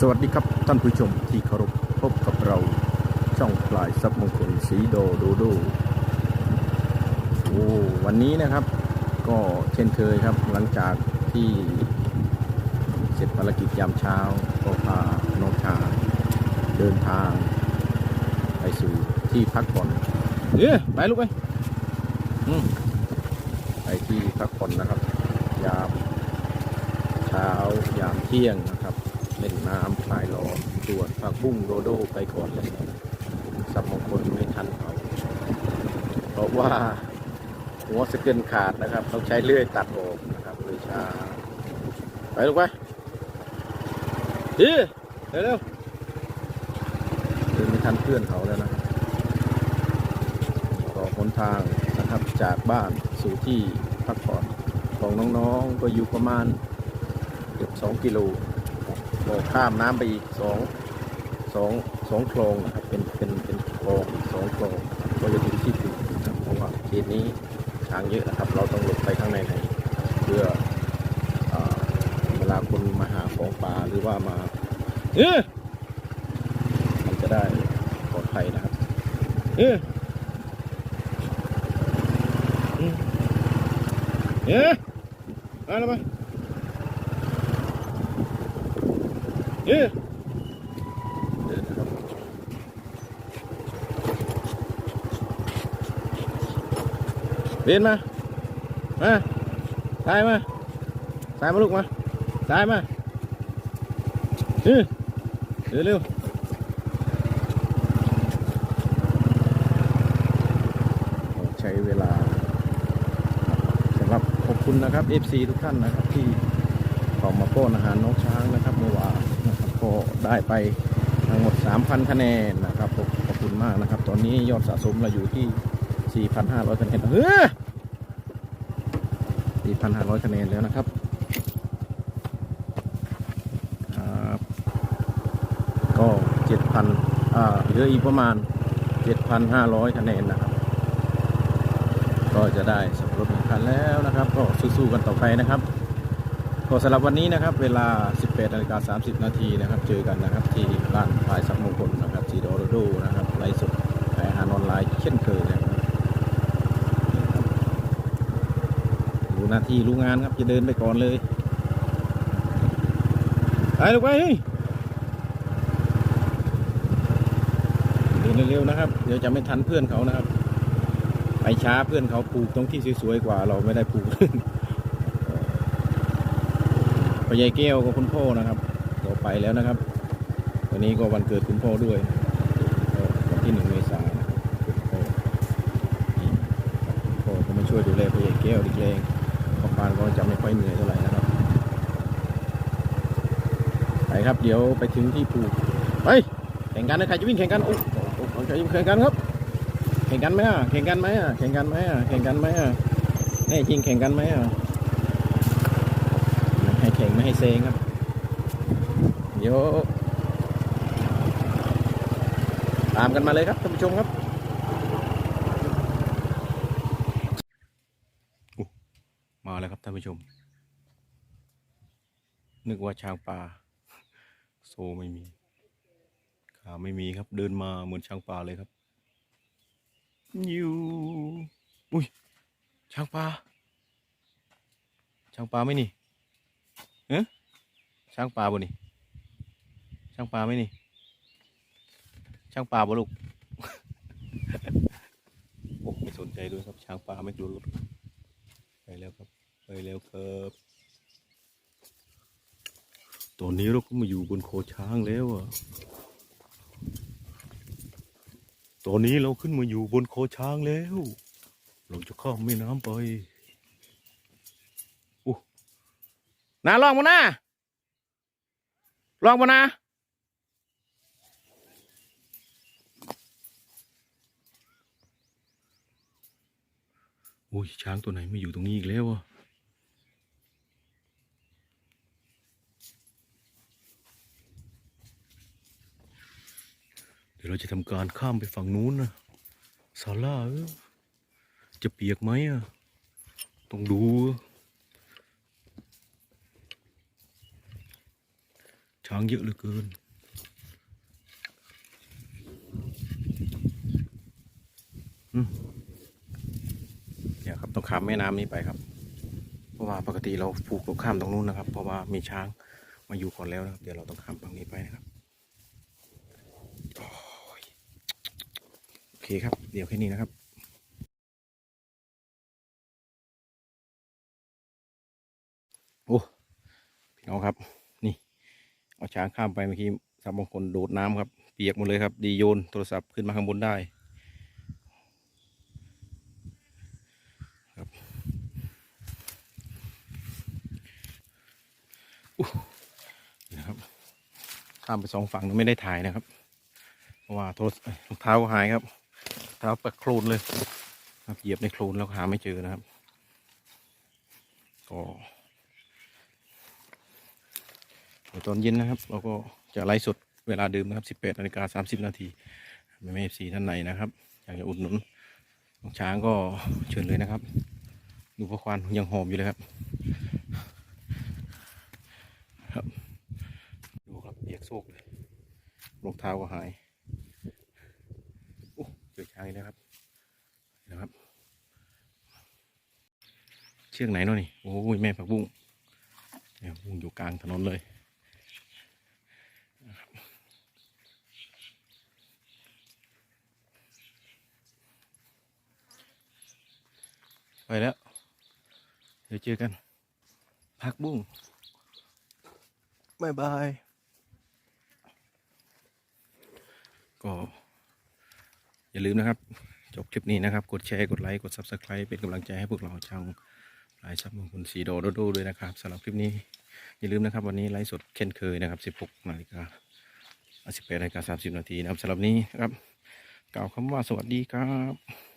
สวัสดีครับท่านผู้ชมที่เคารพพบกับเราช่องปลายซับมงคลสีโดโดโดโอ้วันนี้นะครับ ก็เช่นเคยครับหลังจากที่เสร็จภารกิจยามเช้า ก็พาน้องชายเดินทาง ไปสู่ที่พักผ่อนเอ๊ะไปลูกไปอืมไปที่พักผ่อนนะครับ ยามเช้ายามเที่ยงนะครับ เล่นน้ำคลายร้อนตรวจผักบุ้งโดโดไปก่อนเลยสับมงคลไม่ทันเขาเพราะว่าหัวสเกินขาดนะครับต้องใช้เลื่อยตัดออกนะครับเลยช้าไปลูกไปดีเร็วเร็วเดินไม่ทันเพื่อนเขาแล้วนะครับก็หนทางนะครับจากบ้านสู่ที่พักผ่อนของน้องๆก็อยู่ประมาณเกือบสองกิโล ก็ข้ามน้ำไปอีกสองสองสองคลองนะครับเป็นเป็นเป็นคลองสองคลองก็จะถึงที่ถึงเพราะว่าเขตนี้ช้างเยอะนะครับ เราต้องหลบไปข้างในไหนเพื่อเวลาคนมาหาของป่าหรือว่ามาเออมันจะได้ปลอดภัยนะครับเออเออเออเอาละไป เอ๊ะเดินนะครับเรียนมา มาตายมาตายมาลูกมาตายมาเออเร็วเร็วใช้เวลาสำหรับขอบคุณนะครับ FC ทุกท่านนะครับ ที่ขอมาป้อนอาหารน้องช้างนะครับเมื่อวาน ได้ไปทั้งหมด 3,000 คะแนนนะครับขอบขอบคุณมากนะครับ ตอนนี้ยอดสะสมเราอยู่ที่ 4,500 คะแนนเฮ้ย4,500 คะแนนแล้วนะครับครับก็7,000อ่าเหลืออีกประมาณ 7,500 คะแนนนะครับ ก็จะได้สับรถหนึ่งคันแล้วนะครับ ก็สู้ๆกันต่อไปนะครับ ก็สำหรับวันนี้นะครับเวลา 18นาฬิกา30 นาทีนะครับ เจอกันนะครับที่ร้านพายสักมงคลนะครับสีดโรโดนะครับไลฟ์สดขายอาหารออนไลน์เช่นเคยนะครับนี่ครับรู้หน้าที่รู้งานครับจะเดินไปก่อนเลยไปลูกไปเฮ้ยเดินเร็วๆนะครับ เดี๋ยวจะไม่ทันเพื่อนเขานะครับ ไปช้าเพื่อนเขาปลูกตรงที่สวยๆกว่า เราไม่ได้ปลูก พ่อใหญ่แก้วกับคุณพ่อนะครับก็ไปแล้วนะครับ วันนี้ก็วันเกิดคุณพ่อด้วยวันที่หนึ่งเมษายนะครับคุณพ่อคุณพ่อก็มาช่วยดูแลพ่อใหญ่แก้วดิเองพ่อปานก็จะไม่ค่อยเหนื่อยเท่าไหร่นะครับไปครับเดี๋ยวไปถึงที่ปลูไปแข่งกันนะใครจะวิ่งแข่งกันโอ้โหใครจะวิ่งแข่งกันครับ แข่งกันไหมอะแข่งกันไหมอะแข่งกันไหมอะแข่งกันไหมอะแน่จริงแข่งกันไหมอะ ไม่ให้แข่งไม่ให้ เซงครับเดี๋ยวตามกันมาเลยครับท่านผู้ชมครับมาแล้วครับท่านผู้ชม นึกว่าช้างป่าโซไม่มีขาไม่มีครับ เดินมาเหมือนช้างป่าเลยครับยูอุ้ยช้างป่าช้างป่าไหมนี่ เอ๊ะช้างป่าบ่นี่ ช้างป่าไหมนี่ ช้างป่าบ่ลูก โอ้ไม่สนใจด้วยครับ ช้างป่าไม่กลัวรถไปแล้วครับ ไปแล้วครับ ตอนนี้เราก็มาอยู่บนโคช้างแล้วอะ ตอนนี้เราขึ้นมาอยู่บนโคช้างแล้ว เราจะข้ามแม่น้ำไป นาลองมานะลองมานะโอ้ยช้างตัวไหนไม่อยู่ตรงนี้อีกแล้วอะเดี๋ยวเราจะทำการข้ามไปฝั่งนู้นนะซาร่าจะเปียกไหมอะต้องดู ช้างเยอะเหลือเกินเนี่ยครับต้องข้ามแม่น้ำนี้ไปครับ เพราะว่าปกติเราผูกตรงข้ามตรงนู้นนะครับ เพราะว่ามีช้างมาอยู่ก่อนแล้วนะครับ เดี๋ยวเราต้องข้ามฝั่งนี้ไปนะครับโอ้ยโอเคครับ เดี๋ยวแค่นี้นะครับโอ้พี่น้องครับ เอาช้างข้ามไปเมื่อกี้สามบางคนโดดน้ำครับ เปียกหมดเลยครับ ดีโยนโทรศัพท์ขึ้นมาข้างบนได้ครับนะครับข้ามไปสองฝั่งไม่ได้ถ่ายนะครับ เพราะว่าโทรเอ้ยรองเท้าหายครับเท้าปักโคลนเลยครับเหยียบในโคลนแล้วหาไม่เจอนะครับก็ เดี๋ยวตอนเย็นนะครับ เราก็จะไลฟ์สดเวลาเดิมนะครับ 18นาฬิกา30 นาทีไม่ไม่สีท่านไหนนะครับ อยากจะอุดหนุนน้องช้างก็เชิญเลยนะครับ ดูพระควานยังหอมอยู่เลยครับ ครับ ดูครับเปียกโซกเลยรองเท้าก็หายโอ้เจอช้างอีกแล้วครับนะครับ เชือกไหนเนาะนี่ โอ้ยแม่ผักบุ้งแม่ผักบุ้งอยู่กลางถนนเลย ไปแล้ว เดี๋ยวเจอกัน พักบุ้งบายบาย ก็อย่าลืมนะครับ จบคลิปนี้นะครับ กดแชร์ กดไลค์ กด Subscribe เป็นกำลังใจให้พวกเราชาวหลายซับมงคลสีโดโดโดด้วยนะครับสำหรับคลิปนี้ อย่าลืมนะครับ วันนี้ไลฟ์สดเช่นเคยนะครับ 16นาฬิกา18นาฬิกา30นาทีนะครับสำหรับนี้นะครับ กล่าวคำว่าสวัสดีครับ